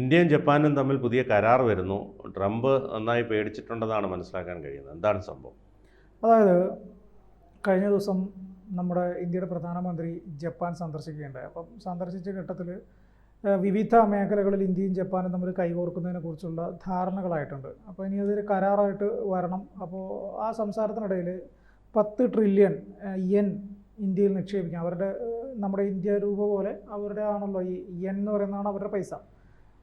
ഇന്ത്യയും ജപ്പാനും തമ്മിൽ പുതിയ കരാർ വരുന്നു. ട്രംപ് നന്നായി പേടിച്ചിട്ടുണ്ടെന്നാണ് മനസ്സിലാക്കാൻ കഴിയുന്നത്. എന്താണ് സംഭവം? അതായത് കഴിഞ്ഞ ദിവസം നമ്മുടെ ഇന്ത്യയുടെ പ്രധാനമന്ത്രി ജപ്പാൻ സന്ദർശിക്കുകയുണ്ടായി. അപ്പം സന്ദർശിച്ച ഘട്ടത്തിൽ വിവിധ മേഖലകളിൽ ഇന്ത്യയും ജപ്പാനും തമ്മിൽ കൈകോർക്കുന്നതിനെ കുറിച്ചുള്ള ധാരണകളായിട്ടുണ്ട്. അപ്പോൾ ഇനി അതൊരു കരാറായിട്ട് വരണം. അപ്പോൾ ആ സംസാരത്തിനിടയിൽ പത്ത് ട്രില്യൺ യെൻ ഇന്ത്യയിൽ നിക്ഷേപിക്കാം. അവരുടെ നമ്മുടെ ഇന്ത്യ രൂപ പോലെ അവരുടെ ആണല്ലോ ഈ യെൻ എന്ന് പറയുന്നതാണ് അവരുടെ പൈസ.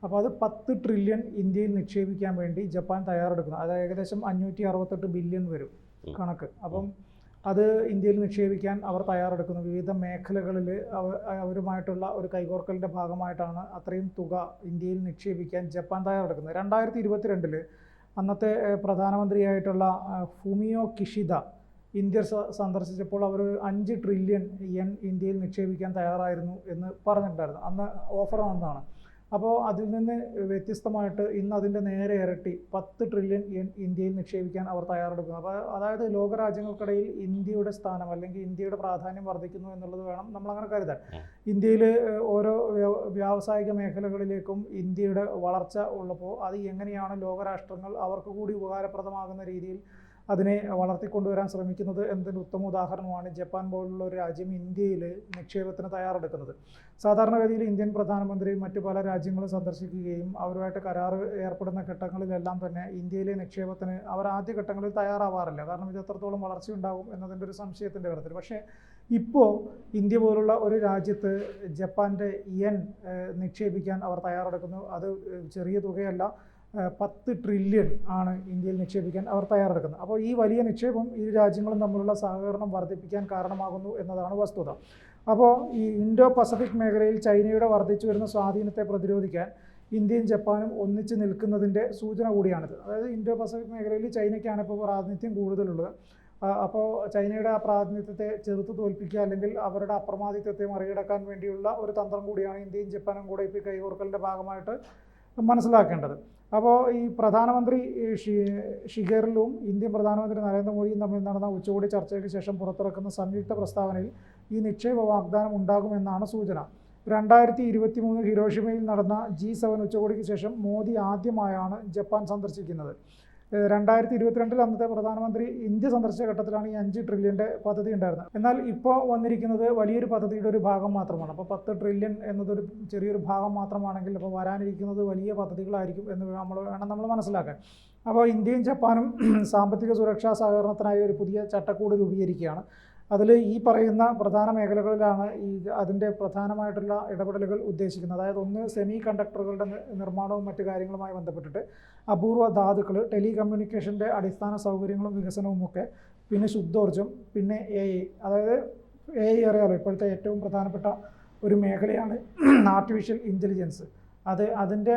അപ്പോൾ അത് പത്ത് ട്രില്യൺ ഇന്ത്യയിൽ നിക്ഷേപിക്കാൻ വേണ്ടി ജപ്പാൻ തയ്യാറെടുക്കുന്നു. അത് ഏകദേശം അഞ്ഞൂറ്റി അറുപത്തെട്ട് ബില്യൺ വരും കണക്ക്. അപ്പം അത് ഇന്ത്യയിൽ നിക്ഷേപിക്കാൻ അവർ തയ്യാറെടുക്കുന്നു. വിവിധ മേഖലകളിൽ അവരുമായിട്ടുള്ള ഒരു കൈകോർക്കലിന്റെ ഭാഗമായിട്ടാണ് അത്രയും തുക ഇന്ത്യയിൽ നിക്ഷേപിക്കാൻ ജപ്പാൻ തയ്യാറെടുക്കുന്നത്. രണ്ടായിരത്തി ഇരുപത്തിരണ്ടിൽ അന്നത്തെ പ്രധാനമന്ത്രിയായിട്ടുള്ള ഫുമിയോ കിഷിദ ഇന്ത്യ സന്ദർശിച്ചപ്പോൾ അവർ അഞ്ച് ട്രില്യൺ യെൻ ഇന്ത്യയിൽ നിക്ഷേപിക്കാൻ തയ്യാറായിരുന്നു എന്ന് പറഞ്ഞിട്ടുണ്ടായിരുന്നു. അന്ന് ഓഫർ വന്നതാണ്. അപ്പോൾ അതിൽ നിന്ന് വ്യത്യസ്തമായിട്ട് ഇന്ന് അതിന്റെ നേരെ ഇരട്ടി പത്ത് ട്രില്യൺ ഇന്ത്യയിൽ നിക്ഷേപിക്കാൻ അവർ തയ്യാറെടുക്കുന്നു അപ്പോൾ അതായത് ലോകരാജ്യങ്ങൾക്കിടയിൽ ഇന്ത്യയുടെ സ്ഥാനം അല്ലെങ്കിൽ ഇന്ത്യയുടെ പ്രാധാന്യം വർദ്ധിക്കുന്നു എന്നുള്ളത് വേണം നമ്മൾ അങ്ങനെ കരുതാൻ. ഇന്ത്യയിൽ ഓരോ വ്യാവസായിക മേഖലകളിലേക്കും ഇന്ത്യയുടെ വളർച്ച ഉള്ളപ്പോൾ അത് എങ്ങനെയാണ് ലോകരാഷ്ട്രങ്ങൾ അവർക്ക് കൂടി ഉപകാരപ്രദമാകുന്ന രീതിയിൽ അതിനെ വളർത്തിക്കൊണ്ടുവരാൻ ശ്രമിക്കുന്നത് എന്നതിന്റെ ഉത്തമ ഉദാഹരണമാണ് ജപ്പാൻ പോലുള്ള ഒരു രാജ്യം ഇന്ത്യയിൽ നിക്ഷേപത്തിന് തയ്യാറെടുക്കുന്നത്. സാധാരണഗതിയിൽ ഇന്ത്യൻ പ്രധാനമന്ത്രി മറ്റു പല രാജ്യങ്ങളും സന്ദർശിക്കുകയും അവരുമായിട്ട് കരാർ ഏർപ്പെടുന്ന ഘട്ടങ്ങളിലെല്ലാം തന്നെ ഇന്ത്യയിലെ നിക്ഷേപത്തിന് അവർ ആദ്യ ഘട്ടങ്ങളിൽ തയ്യാറാവാറില്ല. കാരണം ഇത് എത്രത്തോളം വളർച്ചയുണ്ടാകും എന്നതിന്റെ ഒരു സംശയത്തിന്റെ കാര്യത്തിൽ. പക്ഷേ ഇപ്പോൾ ഇന്ത്യ പോലുള്ള ഒരു രാജ്യത്ത് ജപ്പാന്റെ എൻ നിക്ഷേപിക്കാൻ അവർ തയ്യാറെടുക്കുന്നു. അത് ചെറിയ തുകയല്ല. പത്ത് ട്രില്യൺ ആണ് ഇന്ത്യയിൽ നിക്ഷേപിക്കാൻ അവർ തയ്യാറെടുക്കുന്നത്. അപ്പോൾ ഈ വലിയ നിക്ഷേപം ഇരു രാജ്യങ്ങളും തമ്മിലുള്ള സഹകരണം വർദ്ധിപ്പിക്കാൻ കാരണമാകുന്നു എന്നതാണ് വസ്തുത. അപ്പോൾ ഈ ഇൻഡോ പസഫിക് മേഖലയിൽ ചൈനയുടെ വർദ്ധിച്ചു വരുന്ന സ്വാധീനത്തെ പ്രതിരോധിക്കാൻ ഇന്ത്യയും ജപ്പാനും ഒന്നിച്ച് നിൽക്കുന്നതിന്റെ സൂചന കൂടിയാണിത്. അതായത് ഇൻഡോ പസഫിക് മേഖലയിൽ ചൈനയ്ക്കാണ് ഇപ്പോൾ പ്രാതിനിധ്യം കൂടുതലുള്ളത്. അപ്പോൾ ചൈനയുടെ ആ പ്രാതിനിധ്യത്തെ ചെറുത്ത് തോൽപ്പിക്കുക അല്ലെങ്കിൽ അവരുടെ അപ്രമാദിത്വത്തെ മറികടക്കാൻ വേണ്ടിയുള്ള ഒരു തന്ത്രം കൂടിയാണ് ഇന്ത്യയും ജപ്പാനും കൂടെ ഇപ്പോൾ കൈകോർക്കലിന്റെ ഭാഗമായിട്ട് മനസ്സിലാക്കേണ്ടത്. അപ്പോൾ ഈ പ്രധാനമന്ത്രി ഷിഗറിലും ഇന്ത്യൻ പ്രധാനമന്ത്രി നരേന്ദ്രമോദിയും തമ്മിൽ നടന്ന ഉച്ചകോടി ചർച്ചയ്ക്ക് ശേഷം പുറത്തിറക്കുന്ന സംയുക്ത പ്രസ്താവനയിൽ ഈ നിക്ഷേപ വാഗ്ദാനം ഉണ്ടാകുമെന്നാണ് സൂചന. രണ്ടായിരത്തി ഇരുപത്തി മൂന്ന് ഹിരോഷിമയിൽ നടന്ന ജി സെവൻ ഉച്ചകോടിക്ക് ശേഷം മോദി ആദ്യമായാണ് ജപ്പാൻ സന്ദർശിക്കുന്നത്. രണ്ടായിരത്തി ഇരുപത്തിരണ്ടിൽ അന്നത്തെ പ്രധാനമന്ത്രി ഇന്ത്യ സന്ദർശിച്ച ഘട്ടത്തിലാണ് ഈ അഞ്ച് ട്രില്യന്റെ പദ്ധതി ഉണ്ടായിരുന്നത്. എന്നാൽ ഇപ്പോൾ വന്നിരിക്കുന്നത് വലിയൊരു പദ്ധതിയുടെ ഒരു ഭാഗം മാത്രമാണ്. അപ്പോൾ പത്ത് ട്രില്യൺ എന്നതൊരു ചെറിയൊരു ഭാഗം മാത്രമാണെങ്കിൽ അപ്പോൾ വരാനിരിക്കുന്നത് വലിയ പദ്ധതികളായിരിക്കും എന്ന് നമ്മൾ വേണം നമ്മൾ മനസ്സിലാക്കാൻ. അപ്പോൾ ഇന്ത്യയും ജപ്പാനും സാമ്പത്തിക സുരക്ഷാ സഹകരണത്തിനായി ഒരു പുതിയ ചട്ടക്കൂട് രൂപീകരിക്കുകയാണ്. അതിൽ ഈ പറയുന്ന പ്രധാന മേഖലകളിലാണ് ഈ അതിന്റെ പ്രധാനമായിട്ടുള്ള ഇടപെടലുകൾ ഉദ്ദേശിക്കുന്നത്. അതായത് ഒന്ന് സെമി കണ്ടക്ടറുകളുടെ നിർമ്മാണവും മറ്റു കാര്യങ്ങളുമായി ബന്ധപ്പെട്ടിട്ട് അപൂർവ ധാതുക്കൾ ടെലികമ്മ്യൂണിക്കേഷന്റെ അടിസ്ഥാന സൗകര്യങ്ങളും വികസനവും ഒക്കെ പിന്നെ ശുദ്ധോർജം പിന്നെ എ ഐ അതായത് എ ഐ അറിയാലോ ഇപ്പോഴത്തെ ഏറ്റവും പ്രധാനപ്പെട്ട ഒരു മേഖലയാണ് ആർട്ടിഫിഷ്യൽ ഇന്റലിജൻസ് അത് അതിന്റെ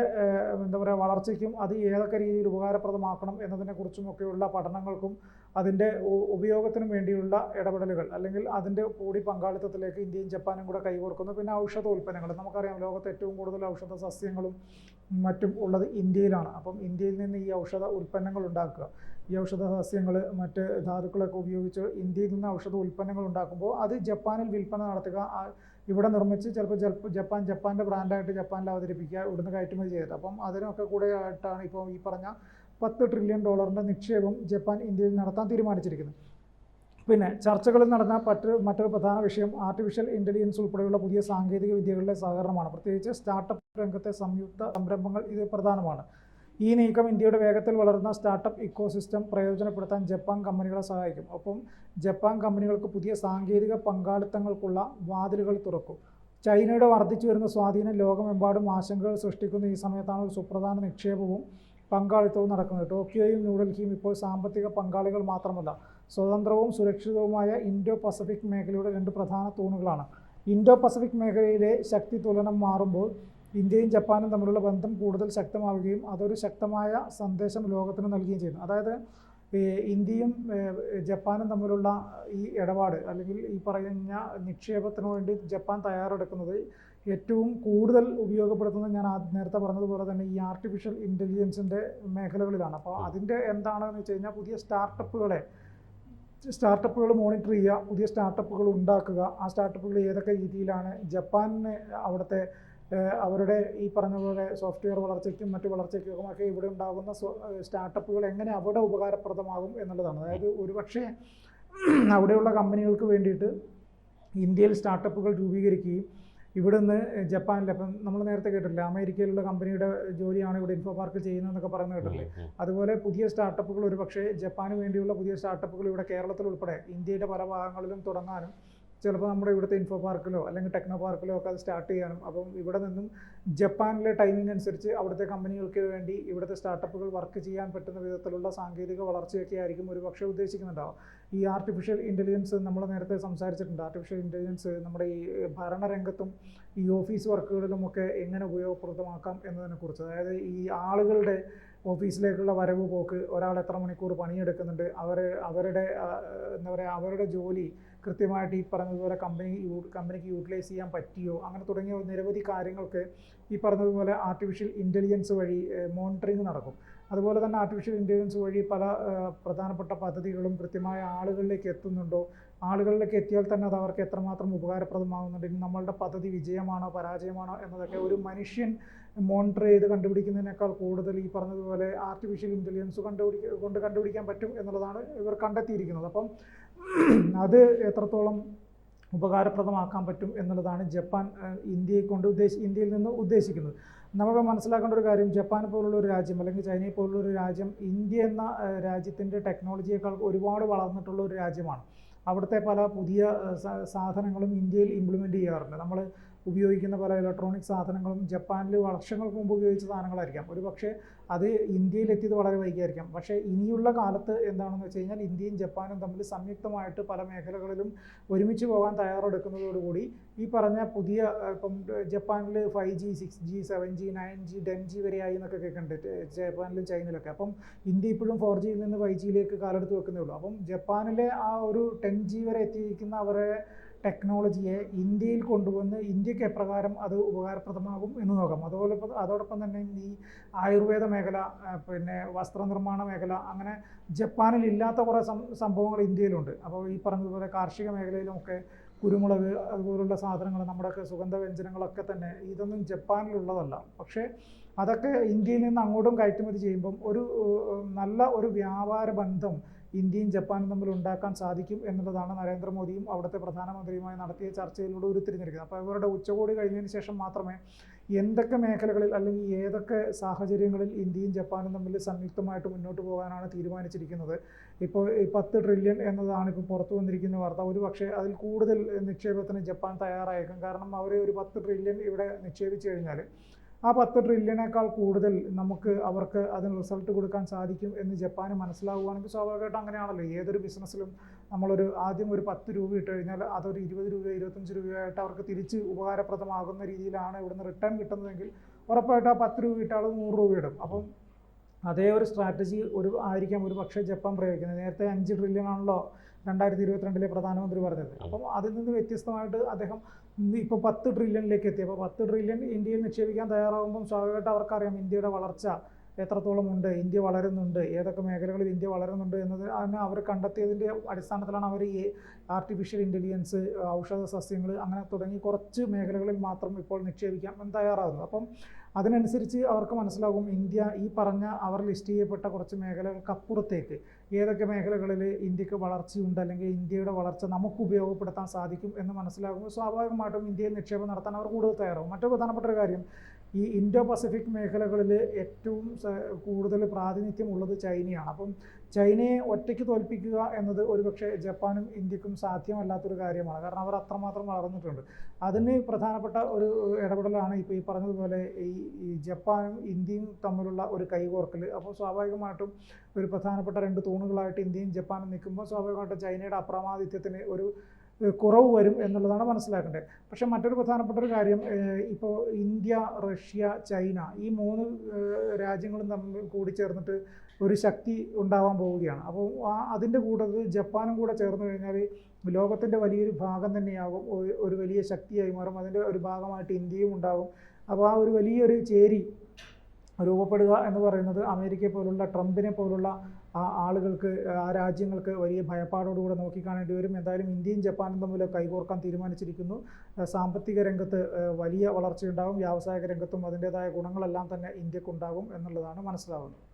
എന്താ പറയുക വളർച്ചയ്ക്കും അത് ഏതൊക്കെ രീതിയിൽ ഉപകാരപ്രദമാക്കണം എന്നതിനെക്കുറിച്ചുമൊക്കെയുള്ള പഠനങ്ങൾക്കും അതിന്റെ ഉപയോഗത്തിനും വേണ്ടിയുള്ള ഇടപെടലുകൾ. അല്ലെങ്കിൽ അതിന്റെ കൂടി പങ്കാളിത്തത്തിലേക്ക് ഇന്ത്യയും ജപ്പാനും കൂടെ കൈകോർക്കുന്നു. പിന്നെ ഔഷധ ഉൽപ്പന്നങ്ങൾ. നമുക്കറിയാം ലോകത്ത് ഏറ്റവും കൂടുതൽ ഔഷധ സസ്യങ്ങളും മറ്റും ഉള്ളത് ഇന്ത്യയിലാണ്. അപ്പം ഇന്ത്യയിൽ നിന്ന് ഈ ഔഷധ ഉൽപ്പന്നങ്ങൾ ഉണ്ടാക്കുക. ഈ ഔഷധ സസ്യങ്ങൾ മറ്റ് ധാതുക്കളൊക്കെ ഉപയോഗിച്ച് ഇന്ത്യയിൽ നിന്ന് ഔഷധ ഉൽപ്പന്നങ്ങൾ ഉണ്ടാക്കുമ്പോൾ അത് ജപ്പാനിൽ വിൽപ്പന നടത്തുക ഇവിടെ നിർമ്മിച്ച് ചിലപ്പോൾ ചിലപ്പോൾ ജപ്പാൻ ജപ്പാന്റെ ബ്രാൻഡായിട്ട് ജപ്പാനിൽ അവതരിപ്പിക്കുക ഇവിടുന്ന് കയറ്റുമതി ചെയ്തിട്ട് അപ്പം അതിനൊക്കെ കൂടെ ആയിട്ടാണ് ഇപ്പോൾ ഈ പറഞ്ഞ പത്ത് ട്രില്യൺ ഡോളറിന്റെ നിക്ഷേപം ജപ്പാൻ ഇന്ത്യയിൽ നടത്താൻ തീരുമാനിച്ചിരിക്കുന്നത്. പിന്നെ ചർച്ചകളിൽ നടന്ന മറ്റൊരു മറ്റൊരു പ്രധാന വിഷയം ആർട്ടിഫിഷ്യൽ ഇന്റലിജൻസ് ഉൾപ്പെടെയുള്ള പുതിയ സാങ്കേതിക വിദ്യകളിലെ സഹകരണമാണ്. പ്രത്യേകിച്ച് സ്റ്റാർട്ടപ്പ് രംഗത്തെ സംയുക്ത സംരംഭങ്ങൾ ഇത് പ്രധാനമാണ്. ഈ നീക്കം ഇന്ത്യയുടെ വേഗത്തിൽ വളരുന്ന സ്റ്റാർട്ടപ്പ് ഇക്കോസിസ്റ്റം പ്രയോജനപ്പെടുത്താൻ ജപ്പാൻ കമ്പനികളെ സഹായിക്കും. ഒപ്പം ജപ്പാൻ കമ്പനികൾക്ക് പുതിയ സാങ്കേതിക പങ്കാളിത്തങ്ങൾക്കുള്ള വാതിലുകൾ തുറക്കും. ചൈനയുടെ വർദ്ധിച്ചു വരുന്ന സ്വാധീനം ലോകമെമ്പാടും ആശങ്കകൾ സൃഷ്ടിക്കുന്ന ഈ സമയത്താണ് ഒരു സുപ്രധാന നിക്ഷേപവും പങ്കാളിത്തവും നടക്കുന്നത്. ടോക്കിയോയും ന്യൂഡൽഹിയും ഇപ്പോൾ സാമ്പത്തിക പങ്കാളികൾ മാത്രമല്ല സ്വതന്ത്രവും സുരക്ഷിതവുമായ ഇൻഡോ പസഫിക് മേഖലയുടെ രണ്ട് പ്രധാന തൂണുകളാണ്. ഇൻഡോ പസഫിക് മേഖലയിലെ ശക്തി തുലനം മാറുമ്പോൾ ഇന്ത്യയും ജപ്പാനും തമ്മിലുള്ള ബന്ധം കൂടുതൽ ശക്തമാവുകയും അതൊരു ശക്തമായ സന്ദേശം ലോകത്തിന് നൽകുകയും ചെയ്യുന്നു. അതായത് ഇന്ത്യയും ജപ്പാനും തമ്മിലുള്ള ഈ ഇടപാട് അല്ലെങ്കിൽ ഈ പറയുന്ന നിക്ഷേപത്തിന് വേണ്ടി ജപ്പാൻ തയ്യാറെടുക്കുന്നത് ഏറ്റവും കൂടുതൽ ഉപയോഗപ്പെടുത്തുന്നത് ഞാൻ നേരത്തെ പറഞ്ഞതുപോലെ തന്നെ ഈ ആർട്ടിഫിഷ്യൽ ഇന്റലിജൻസിന്റെ മേഖലകളിലാണ്. അപ്പോൾ അതിന്റെ എന്താണെന്ന് വെച്ച് കഴിഞ്ഞാൽ പുതിയ സ്റ്റാർട്ടപ്പുകളെ സ്റ്റാർട്ടപ്പുകൾ മോണിറ്റർ ചെയ്യുക പുതിയ സ്റ്റാർട്ടപ്പുകൾ ഉണ്ടാക്കുക ആ സ്റ്റാർട്ടപ്പുകൾ ഏതൊക്കെ രീതിയിലാണ് ജപ്പാനിന് അവിടുത്തെ അവരുടെ ഈ പറഞ്ഞ പോലെ സോഫ്റ്റ്വെയർ വളർച്ചയ്ക്കും മറ്റു വളർച്ചയ്ക്കും ഒക്കെ ഇവിടെ ഉണ്ടാകുന്ന സ്റ്റാർട്ടപ്പുകൾ എങ്ങനെ അവിടെ ഉപകാരപ്രദമാകും എന്നുള്ളതാണ്. അതായത് ഒരുപക്ഷെ അവിടെയുള്ള കമ്പനികൾക്ക് വേണ്ടിയിട്ട് ഇന്ത്യയിൽ സ്റ്റാർട്ടപ്പുകൾ രൂപീകരിക്കുകയും ഇവിടെ നിന്ന് ജപ്പാനിൽ അപ്പം നമ്മൾ നേരത്തെ കേട്ടിട്ടില്ല അമേരിക്കയിലുള്ള കമ്പനിയുടെ ജോലിയാണ് ഇവിടെ ഇൻഫോ പാർക്ക് ചെയ്യുന്നതെന്നൊക്കെ പറയുന്നത് കേട്ടില്ലേ? അതുപോലെ പുതിയ സ്റ്റാർട്ടപ്പുകൾ ഒരുപക്ഷേ ജപ്പാന് വേണ്ടിയുള്ള പുതിയ സ്റ്റാർട്ടപ്പുകൾ ഇവിടെ കേരളത്തിൽ ഉൾപ്പെടെ ഇന്ത്യയുടെ പല ഭാഗങ്ങളിലും തുടങ്ങാനും ചിലപ്പോൾ നമ്മുടെ ഇവിടുത്തെ ഇൻഫോ പാർക്കിലോ അല്ലെങ്കിൽ ടെക്നോ പാർക്കിലോ ഒക്കെ അത് സ്റ്റാർട്ട് ചെയ്യാനും. അപ്പം ഇവിടെ നിന്നും ജപ്പാനിലെ ടൈമിംഗ് അനുസരിച്ച് അവിടുത്തെ കമ്പനികൾക്ക് വേണ്ടി ഇവിടുത്തെ സ്റ്റാർട്ടപ്പുകൾ വർക്ക് ചെയ്യാൻ പറ്റുന്ന വിധത്തിലുള്ള സാങ്കേതിക വളർച്ചയൊക്കെ ആയിരിക്കും ഒരു പക്ഷേ ഉദ്ദേശിക്കുന്നുണ്ടാവും ഈ ആർട്ടിഫിഷ്യൽ ഇന്റലിജൻസ് നമ്മൾ നേരത്തെ സംസാരിച്ചിട്ടുണ്ട്. ആർട്ടിഫിഷ്യൽ ഇന്റലിജൻസ് നമ്മുടെ ഈ ഭരണരംഗത്തും ഈ ഓഫീസ് വർക്കുകളിലുമൊക്കെ എങ്ങനെ ഉപയോഗപ്രദമാക്കാം എന്നതിനെക്കുറിച്ച് അതായത് ഈ ആളുകളുടെ ഓഫീസിലേക്കുള്ള വരവ് പോക്ക് ഒരാൾ എത്ര മണിക്കൂർ പണിയെടുക്കുന്നുണ്ട് അവർ അവരുടെ എന്താ പറയുക അവരുടെ ജോലി കൃത്യമായിട്ട് ഈ പറഞ്ഞതുപോലെ കമ്പനി കമ്പനിക്ക് യൂട്ടിലൈസ് ചെയ്യാൻ പറ്റിയോ? അങ്ങനെ തുടങ്ങിയ നിരവധി കാര്യങ്ങൾക്ക് ഈ പറഞ്ഞതുപോലെ ആർട്ടിഫിഷ്യൽ ഇന്റലിജൻസ് വഴി മോണിറ്ററിങ് നടക്കും. അതുപോലെ തന്നെ ആർട്ടിഫിഷ്യൽ ഇന്റലിജൻസ് വഴി പല പ്രധാനപ്പെട്ട പദ്ധതികളും കൃത്യമായ ആളുകളിലേക്ക് എത്തുന്നുണ്ടോ? ആളുകളിലേക്ക് എത്തിയാൽ തന്നെ അത് അവർക്ക് എത്രമാത്രം ഉപകാരപ്രദമാകുന്നുണ്ട്? ഇനി നമ്മളുടെ പദ്ധതി വിജയമാണോ പരാജയമാണോ എന്നതൊക്കെ ഒരു മനുഷ്യൻ മോണിറ്റർ ചെയ്ത് കണ്ടുപിടിക്കുന്നതിനേക്കാൾ കൂടുതൽ ഈ പറഞ്ഞതുപോലെ ആർട്ടിഫിഷ്യൽ ഇന്റലിജൻസ് കണ്ടുപിടിക്ക കൊണ്ട് കണ്ടുപിടിക്കാൻ പറ്റും എന്നുള്ളതാണ് ഇവർ കണ്ടെത്തിയിരിക്കുന്നത്. അപ്പം അത് എത്രത്തോളം ഉപകാരപ്രദമാക്കാൻ പറ്റും എന്നുള്ളതാണ് ജപ്പാൻ ഇന്ത്യയെ കൊണ്ട് ഉദ്ദേശി ഇന്ത്യയിൽ നിന്ന് ഉദ്ദേശിക്കുന്നത്. നമുക്ക് മനസ്സിലാക്കേണ്ട ഒരു കാര്യം ജപ്പാൻ പോലുള്ള ഒരു രാജ്യം അല്ലെങ്കിൽ ചൈനയെ പോലുള്ള ഒരു രാജ്യം ഇന്ത്യ എന്ന രാജ്യത്തിന്റെ ടെക്നോളജിയേക്കാൾ ഒരുപാട് വളർന്നിട്ടുള്ള ഒരു രാജ്യമാണ്. അവിടുത്തെ പല പുതിയ സാധനങ്ങളും ഇന്ത്യയിൽ ഇംപ്ലിമെന്റ് ചെയ്യാറുണ്ട്. നമ്മൾ ഉപയോഗിക്കുന്ന പല ഇലക്ട്രോണിക് സാധനങ്ങളും ജപ്പാനിൽ വർഷങ്ങൾക്ക് മുമ്പ് ഉപയോഗിച്ച സാധനങ്ങളായിരിക്കാം. ഒരു പക്ഷേ അത് ഇന്ത്യയിലെത്തിയത് വളരെ വൈകിയായിരിക്കാം. പക്ഷേ ഇനിയുള്ള കാലത്ത് എന്താണെന്ന് വെച്ച് കഴിഞ്ഞാൽ ഇന്ത്യയും ജപ്പാനും തമ്മിൽ സംയുക്തമായിട്ട് പല മേഖലകളിലും ഒരുമിച്ച് പോകാൻ തയ്യാറെടുക്കുന്നതോടുകൂടി ഈ പറഞ്ഞ പുതിയ ഇപ്പം ജപ്പാനിൽ five G six G seven G nine G ten G വരെ ആയി എന്നൊക്കെ കേൾക്കുന്നുണ്ട് ജപ്പാനിലും ചൈനയിലൊക്കെ. അപ്പം ഇന്ത്യ ഇപ്പോഴും ഫോർ ജിയിൽ നിന്ന് ഫൈവ് ജിയിലേക്ക് കാലെടുത്ത് വെക്കുന്നേ ഉള്ളൂ. അപ്പം ജപ്പാനിലെ ആ ഒരു ടെൻ ജി വരെ എത്തിയിരിക്കുന്ന അവരുടെ ടെക്നോളജിയെ ഇന്ത്യയിൽ കൊണ്ടുവന്ന് ഇന്ത്യയ്ക്ക് എപ്രകാരം അത് ഉപകാരപ്രദമാകും എന്ന് നോക്കാം. അതുപോലെ അതോടൊപ്പം തന്നെ ഈ ആയുർവേദ മേഖല പിന്നെ വസ്ത്രനിർമ്മാണ മേഖല അങ്ങനെ ജപ്പാനിൽ ഇല്ലാത്ത കുറേ സംഭവങ്ങൾ ഇന്ത്യയിലുണ്ട്. അപ്പോൾ ഈ പറഞ്ഞതുപോലെ കാർഷിക മേഖലയിലുമൊക്കെ കുരുമുളക് അതുപോലുള്ള സാധനങ്ങൾ നമ്മുടെയൊക്കെ സുഗന്ധവ്യഞ്ജനങ്ങളൊക്കെ തന്നെ ഇതൊന്നും ജപ്പാനിലുള്ളതല്ല. പക്ഷേ അതൊക്കെ ഇന്ത്യയിൽ നിന്ന് അങ്ങോട്ടും കയറ്റുമതി ചെയ്യുമ്പം ഒരു നല്ല ഒരു വ്യാപാര ബന്ധം ഇന്ത്യയും ജപ്പാനും തമ്മിൽ ഉണ്ടാക്കാൻ സാധിക്കും എന്നുള്ളതാണ് നരേന്ദ്രമോദിയും അവിടുത്തെ പ്രധാനമന്ത്രിയുമായി നടത്തിയ ചർച്ചയിലൂടെ ഉരുത്തിരിഞ്ഞിരിക്കുന്നത്. അപ്പോൾ ഇവരുടെ ഉച്ചകോടി കഴിഞ്ഞതിന് ശേഷം മാത്രമേ എന്തൊക്കെ മേഖലകളിൽ അല്ലെങ്കിൽ ഏതൊക്കെ സാഹചര്യങ്ങളിൽ ഇന്ത്യയും ജപ്പാനും തമ്മിൽ സംയുക്തമായിട്ട് മുന്നോട്ട് പോകാനാണ് തീരുമാനിച്ചിരിക്കുന്നത്. ഇപ്പോൾ പത്ത് ട്രില്യൺ എന്നതാണ് ഇപ്പോൾ പുറത്തു വന്നിരിക്കുന്ന വാർത്ത. ഒരു പക്ഷേ അതിൽ കൂടുതൽ നിക്ഷേപത്തിന് ജപ്പാൻ തയ്യാറായേക്കും. കാരണം അവർ ഒരു പത്ത് ട്രില്യൺ ഇവിടെ നിക്ഷേപിച്ചു കഴിഞ്ഞാൽ ആ പത്ത് ട്രില്യണേക്കാൾ കൂടുതൽ നമുക്ക് അവർക്ക് അതിന് റിസൾട്ട് കൊടുക്കാൻ സാധിക്കും എന്ന് ജപ്പാന് മനസ്സിലാവുകയാണെങ്കിൽ സ്വാഭാവികമായിട്ടും അങ്ങനെയാണല്ലോ. ഏതൊരു ബിസിനസ്സിലും നമ്മളൊരു ആദ്യം ഒരു പത്ത് രൂപ ഇട്ട് കഴിഞ്ഞാൽ അതൊരു ഇരുപത് രൂപ ഇരുപത്തഞ്ച് രൂപയായിട്ട് അവർക്ക് തിരിച്ച് ഉപകാരപ്രദമാകുന്ന രീതിയിലാണ് ഇവിടുന്ന് റിട്ടേൺ കിട്ടുന്നതെങ്കിൽ ഉറപ്പായിട്ട് ആ പത്ത് രൂപ ഇട്ടാൽ നൂറ് രൂപ ഇടും. അപ്പം അതേ ഒരു സ്ട്രാറ്റജി ഒരു ആയിരിക്കാം ഒരു പക്ഷേ ജപ്പാൻ പ്രയോഗിക്കുന്നത്. നേരത്തെ അഞ്ച് ട്രില്യൺ ആണല്ലോ രണ്ടായിരത്തി ഇരുപത്തിരണ്ടിലെ പ്രധാനമന്ത്രി പറഞ്ഞത്. അപ്പം അതിൽ നിന്ന് വ്യത്യസ്തമായിട്ട് അദ്ദേഹം ഇപ്പോൾ പത്ത് ട്രില്യണിലേക്ക് എത്തി. അപ്പോൾ പത്ത് ട്രില്യൺ ഇന്ത്യയിൽ നിക്ഷേപിക്കാൻ തയ്യാറാകുമ്പം സ്വാഭാവികമായിട്ട് അവർക്കറിയാം ഇന്ത്യയുടെ വളർച്ച എത്രത്തോളം ഉണ്ട് ഇന്ത്യ വളരുന്നുണ്ട് ഏതൊക്കെ മേഖലകളിൽ ഇന്ത്യ വളരുന്നുണ്ട് എന്നത് അതിന് അവർ കണ്ടെത്തിയതിന്റെ അടിസ്ഥാനത്തിലാണ് അവർ ഈ ആർട്ടിഫിഷ്യൽ ഇന്റലിജൻസ് ഔഷധ സസ്യങ്ങൾ അങ്ങനെ തുടങ്ങി കുറച്ച് മേഖലകളിൽ മാത്രം ഇപ്പോൾ നിക്ഷേപിക്കാൻ തയ്യാറാകുന്നത് അപ്പം അതിനനുസരിച്ച് അവർക്ക് മനസ്സിലാകും ഇന്ത്യ ഈ പറഞ്ഞ അവർ ലിസ്റ്റ് ചെയ്യപ്പെട്ട കുറച്ച് മേഖലകൾക്കപ്പുറത്തേക്ക് ഏതൊക്കെ മേഖലകളിൽ ഇന്ത്യയ്ക്ക് വളർച്ചയുണ്ട് അല്ലെങ്കിൽ ഇന്ത്യയുടെ വളർച്ച നമുക്ക് ഉപയോഗപ്പെടുത്താൻ സാധിക്കും എന്ന് മനസ്സിലാകുമ്പോൾ സ്വാഭാവികമായിട്ടും ഇന്ത്യയിൽ നിക്ഷേപം നടത്താൻ അവർ കൂടുതൽ തയ്യാറാവും മറ്റൊരു പ്രധാനപ്പെട്ട ഒരു കാര്യം ഈ ഇൻഡോ പസഫിക് മേഖലകളിൽ ഏറ്റവും കൂടുതൽ പ്രാതിനിധ്യം ഉള്ളത് ചൈനയാണ്. അപ്പം ചൈനയെ ഒറ്റയ്ക്ക് തോൽപ്പിക്കുക എന്നത് ഒരുപക്ഷെ ജപ്പാനും ഇന്ത്യക്കും സാധ്യമല്ലാത്തൊരു കാര്യമാണ്. കാരണം അവർ അത്രമാത്രം വളർന്നിട്ടുണ്ട്. അതിന് പ്രധാനപ്പെട്ട ഒരു ഇടപെടലാണ് ഇപ്പോൾ ഈ പറഞ്ഞതുപോലെ ഈ ജപ്പാനും ഇന്ത്യയും തമ്മിലുള്ള ഒരു കൈകോർക്കൽ. അപ്പോൾ സ്വാഭാവികമായിട്ടും ഒരു പ്രധാനപ്പെട്ട രണ്ട് തൂണുകളായിട്ട് ഇന്ത്യയും ജപ്പാനും നിൽക്കുമ്പോൾ സ്വാഭാവികമായിട്ടും ചൈനയുടെ അപ്രമാദിത്യത്തിന് ഒരു കുറവ് വരും എന്നുള്ളതാണ് മനസ്സിലാക്കേണ്ടത്. പക്ഷേ മറ്റൊരു പ്രധാനപ്പെട്ട ഒരു കാര്യം ഇപ്പോൾ ഇന്ത്യ റഷ്യ ചൈന ഈ മൂന്ന് രാജ്യങ്ങളും തമ്മിൽ കൂടി ചേർന്നിട്ട് ഒരു ശക്തി ഉണ്ടാവാൻ പോവുകയാണ്. അപ്പോൾ ആ അതിന്റെ കൂട്ടത്തിൽ ജപ്പാനും കൂടെ ചേർന്ന് കഴിഞ്ഞാൽ ലോകത്തിന്റെ വലിയൊരു ഭാഗം തന്നെയാകും ഒരു വലിയ ശക്തിയായി മാറും. അതിന്റെ ഒരു ഭാഗമായിട്ട് ഇന്ത്യയും ഉണ്ടാകും. അപ്പോൾ ആ ഒരു വലിയൊരു ചേരി രൂപപ്പെടുക എന്ന് പറയുന്നത് അമേരിക്കയെ പോലുള്ള ട്രംപിനെ പോലുള്ള ആളുകൾക്ക് ആ രാജ്യങ്ങൾക്ക് വലിയ ഭയപ്പാടോടുകൂടെ നോക്കിക്കാണേണ്ടി വരും. എന്തായാലും ഇന്ത്യയും ജപ്പാനും തമ്മിൽ കൈകോർക്കാൻ തീരുമാനിച്ചിരിക്കുന്നു. സാമ്പത്തിക രംഗത്ത് വലിയ വളർച്ചയുണ്ടാകും വ്യാവസായിക രംഗത്തും അതിന്റെതായ ഗുണങ്ങളെല്ലാം തന്നെ ഇന്ത്യക്കുണ്ടാകും എന്നുള്ളതാണ് മനസ്സിലാവുന്നത്.